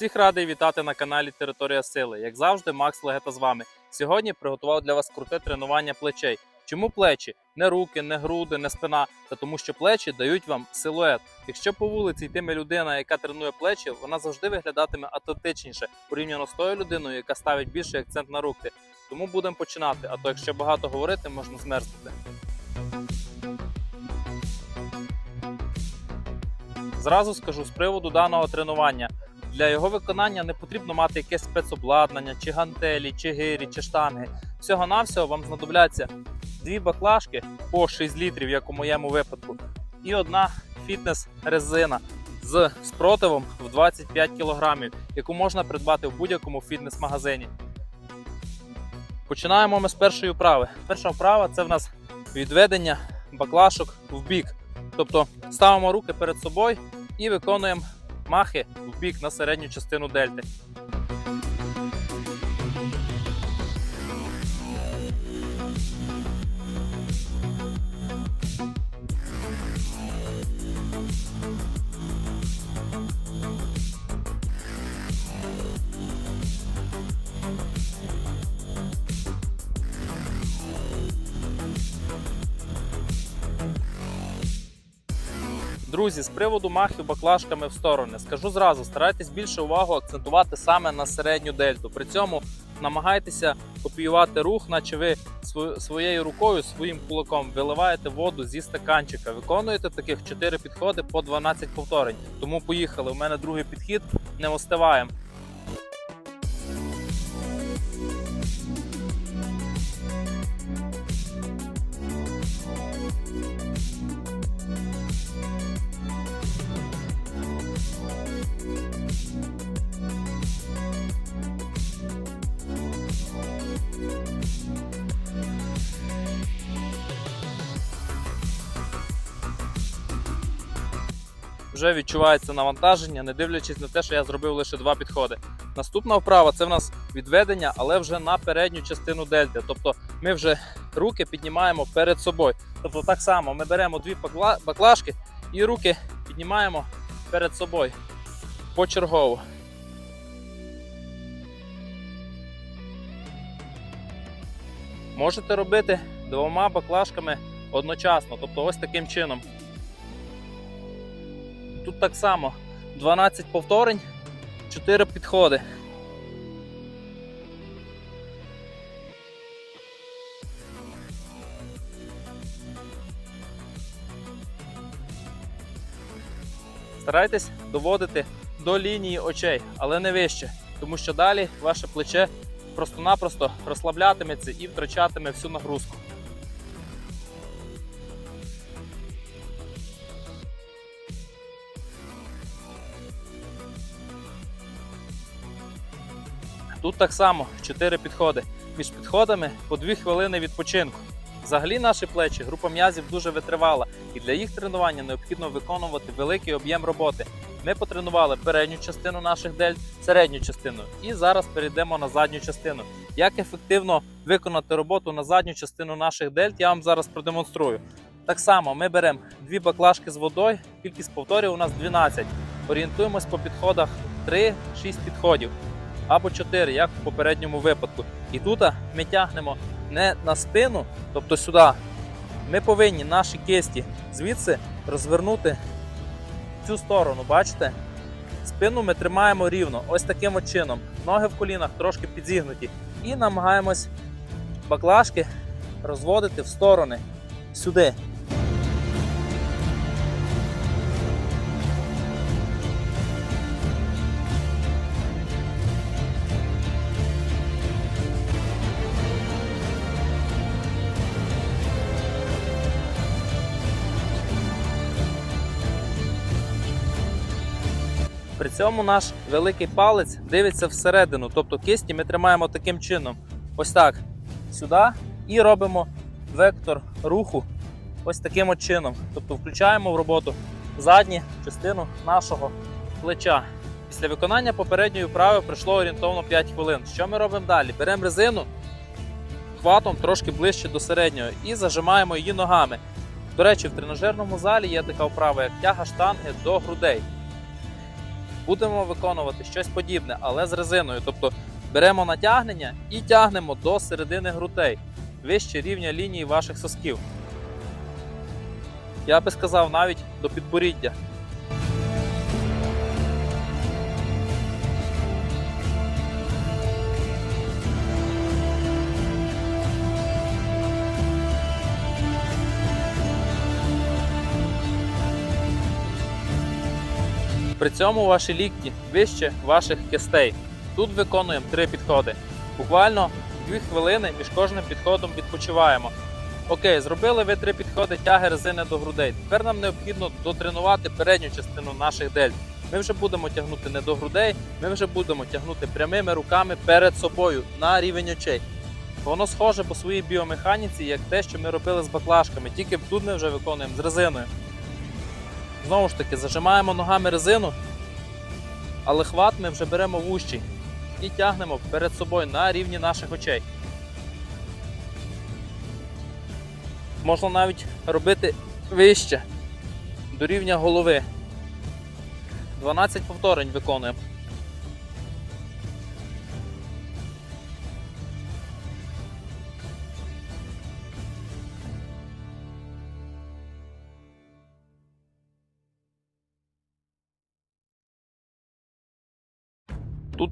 Всіх радий вітати на каналі Територія Сили. Як завжди, Макс Легета з вами. Сьогодні приготував для вас круте тренування плечей. Чому плечі? Не руки, не груди, не спина. Та тому, що плечі дають вам силует. Якщо по вулиці йтиме людина, яка тренує плечі, вона завжди виглядатиме атлетичніше порівняно з тою людиною, яка ставить більший акцент на руки. Тому будемо починати. А то якщо багато говорити, можна змерзнути. Зразу скажу з приводу даного тренування. Для його виконання не потрібно мати якесь спецобладнання, чи гантелі, чи гирі, чи штанги. Всього-навсього вам знадобляться дві баклажки по 6 літрів, як у моєму випадку, і одна фітнес-резина з спротивом в 25 кг, яку можна придбати в будь-якому фітнес-магазині. Починаємо ми з першої вправи. Перша вправа це в нас відведення баклашок в бік. Тобто ставимо руки перед собою і виконуємо махи в бік на середню частину дельти. Друзі, з приводу махів баклажками в сторони, скажу зразу, старайтесь більше увагу акцентувати саме на середню дельту. При цьому намагайтеся копіювати рух, наче ви своєю рукою, своїм кулаком виливаєте воду зі стаканчика. Виконуєте таких 4 підходи по 12 повторень. Тому поїхали. У мене другий підхід. Не остиваємо. Вже відчувається навантаження, не дивлячись на те, що я зробив лише два підходи. Наступна вправа це в нас відведення, але вже на передню частину дельти. Тобто ми вже руки піднімаємо перед собою. Тобто так само ми беремо дві баклажки і руки піднімаємо перед собою почергово. Можете робити двома баклажками одночасно, тобто ось таким чином. Так само 12 повторень, 4 підходи. Старайтесь доводити до лінії очей, але не вище, тому що далі ваше плече просто-напросто розслаблятиметься і втрачатиме всю нагрузку. Тут так само 4 підходи. Між підходами по 2 хвилини відпочинку. Взагалі наші плечі, група м'язів дуже витривала, і для їх тренування необхідно виконувати великий об'єм роботи. Ми потренували передню частину наших дельт, середню частину, і зараз перейдемо на задню частину. Як ефективно виконати роботу на задню частину наших дельт, я вам зараз продемонструю. Так само ми беремо дві баклажки з водою, кількість повторів у нас 12. Орієнтуємось по підходах 3-6 підходів або 4, як в попередньому випадку. І тут ми тягнемо не на спину, тобто сюди. Ми повинні наші кисті звідси розвернути в цю сторону, бачите? Спину ми тримаємо рівно, ось таким чином. Ноги в колінах трошки підзігнуті. І намагаємось баклажки розводити в сторони сюди. При цьому наш великий палець дивиться всередину, тобто кисті ми тримаємо таким чином. Ось так. Сюди і робимо вектор руху ось таким от чином. Тобто включаємо в роботу задню частину нашого плеча. Після виконання попередньої вправи пройшло орієнтовно 5 хвилин. Що ми робимо далі? Беремо резину хватом трошки ближче до середнього і зажимаємо її ногами. До речі, в тренажерному залі є така вправа, як тяга штанги до грудей. Будемо виконувати щось подібне, але з резиною. Тобто беремо натягнення і тягнемо до середини грудей, вище рівня лінії ваших сосків. Я би сказав навіть до підборіддя. При цьому ваші лікті вище ваших кистей. Тут виконуємо три підходи. Буквально 2 хвилини між кожним підходом відпочиваємо. Окей, зробили ви три підходи тяги резини до грудей. Тепер нам необхідно дотренувати передню частину наших дельт. Ми вже будемо тягнути не до грудей, ми вже будемо тягнути прямими руками перед собою на рівень очей. Воно схоже по своїй біомеханіці, як те, що ми робили з баклажками, тільки тут ми вже виконуємо з резиною. Знову ж таки, зажимаємо ногами резину, але хват ми вже беремо вущий і тягнемо перед собою на рівні наших очей. Можна навіть робити вище до рівня голови. 12 повторень виконуємо.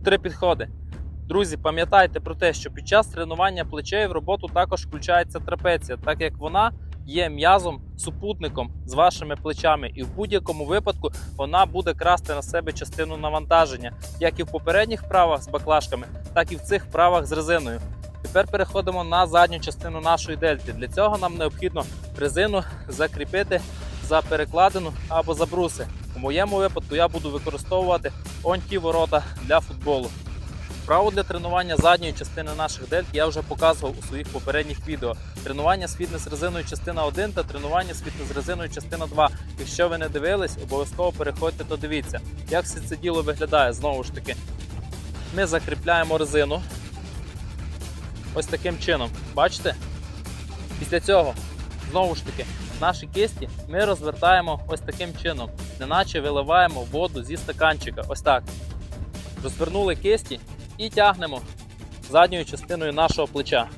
Три підходи. Друзі, пам'ятайте про те, що під час тренування плечей в роботу також включається трапеція, так як вона є м'язом супутником з вашими плечами, і в будь-якому випадку вона буде красти на себе частину навантаження, як і в попередніх вправах з баклажками, так і в цих вправах з резиною. Тепер переходимо на задню частину нашої дельти. Для цього нам необхідно резину закріпити за перекладину або за бруси. У моєму випадку я буду використовувати он ті ворота для футболу. Вправу для тренування задньої частини наших дельт я вже показував у своїх попередніх відео. Тренування з фітнес-резиною частина 1 та тренування з фітнес-резиною частина 2. Якщо ви не дивились, обов'язково переходьте та дивіться, як все це діло виглядає. Знову ж таки, ми закріпляємо резину ось таким чином. Бачите? Після цього, знову ж таки, наші кисті ми розвертаємо ось таким чином, неначе виливаємо воду зі стаканчика. Ось так. Розвернули кисті і тягнемо задньою частиною нашого плеча.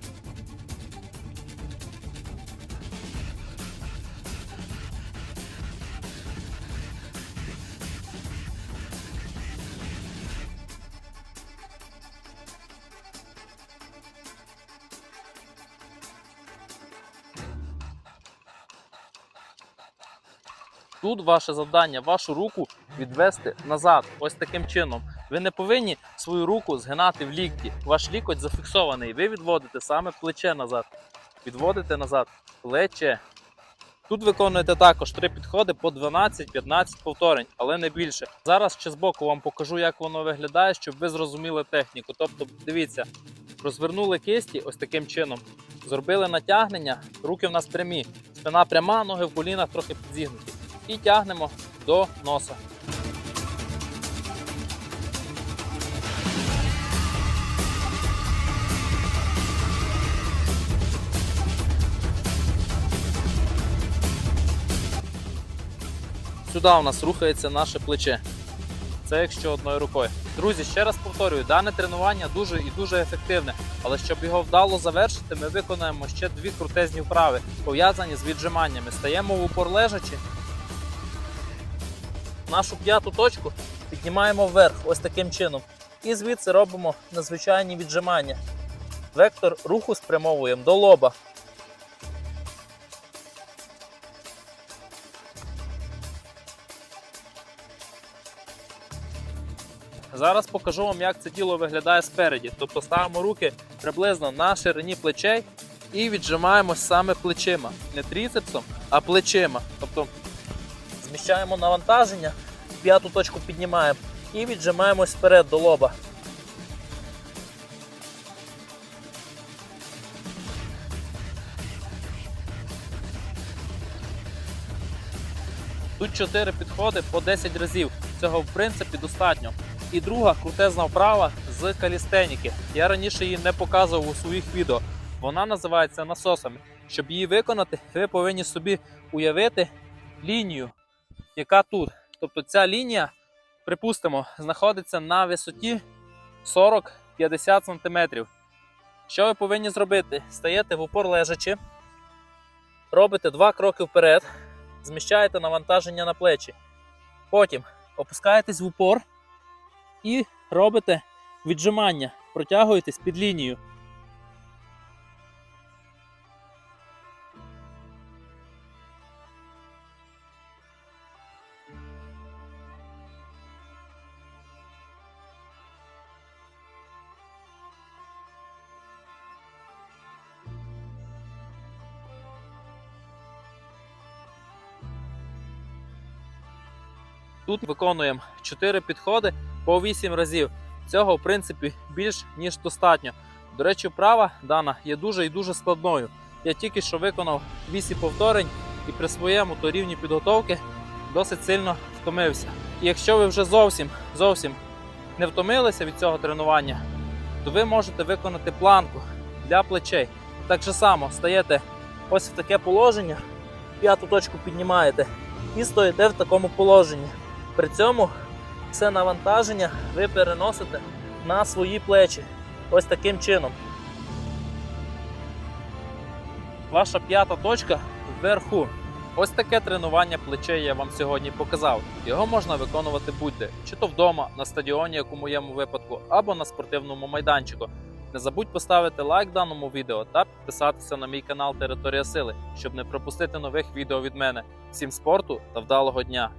Тут ваше завдання вашу руку відвести назад, ось таким чином. Ви не повинні свою руку згинати в лікті. Ваш лікоть зафіксований. Ви відводите саме плече назад. Відводите назад плече. Тут виконуєте також три підходи по 12-15 повторень, але не більше. Зараз ще збоку вам покажу, як воно виглядає, щоб ви зрозуміли техніку. Тобто, дивіться, розвернули кисті ось таким чином, зробили натягнення, руки в нас прямі, спина пряма, ноги в колінах трохи підзігнуті. І тягнемо до носа. Сюди у нас рухається наше плече. Це якщо одною рукою. Друзі, ще раз повторюю, дане тренування дуже і дуже ефективне. Але щоб його вдало завершити, ми виконаємо ще дві крутезні вправи, пов'язані з віджиманнями. Стаємо в упор лежачи. Нашу п'яту точку піднімаємо вверх, ось таким чином. І звідси робимо надзвичайні віджимання. Вектор руху спрямовуємо до лоба. Зараз покажу вам, як це діло виглядає спереді. Тобто ставимо руки приблизно на ширині плечей і віджимаємось саме плечима. Не тріцепсом, а плечима. Тобто зміщаємо навантаження, п'яту точку піднімаємо і віджимаємось вперед до лоба. Тут 4 підходи по 10 разів. Цього в принципі достатньо. І друга крутезна вправа з калістеніки. Я раніше її не показував у своїх відео. Вона називається насосами. Щоб її виконати, ви повинні собі уявити лінію, яка тут. Тобто ця лінія, припустимо, знаходиться на висоті 40-50 см. Що ви повинні зробити? Стаєте в упор лежачи, робите два кроки вперед, зміщаєте навантаження на плечі. Потім опускаєтесь в упор і робите віджимання, протягуєтесь під лінію. Тут виконуємо 4 підходи по 8 разів. Цього, в принципі, більш ніж достатньо. До речі, вправа дана є дуже і дуже складною. Я тільки що виконав 8 повторень і при своєму то рівні підготовки досить сильно втомився. І якщо ви вже зовсім зовсім не втомилися від цього тренування, то ви можете виконати планку для плечей. Так же само стаєте ось в таке положення, п'яту точку піднімаєте і стоїте в такому положенні. При цьому все навантаження ви переносите на свої плечі. Ось таким чином. Ваша п'ята точка вверху. Ось таке тренування плечей я вам сьогодні показав. Його можна виконувати будь-де, чи то вдома, на стадіоні, як у моєму випадку, або на спортивному майданчику. Не забудь поставити лайк даному відео та підписатися на мій канал Територія Сили, щоб не пропустити нових відео від мене. Всім спорту та вдалого дня!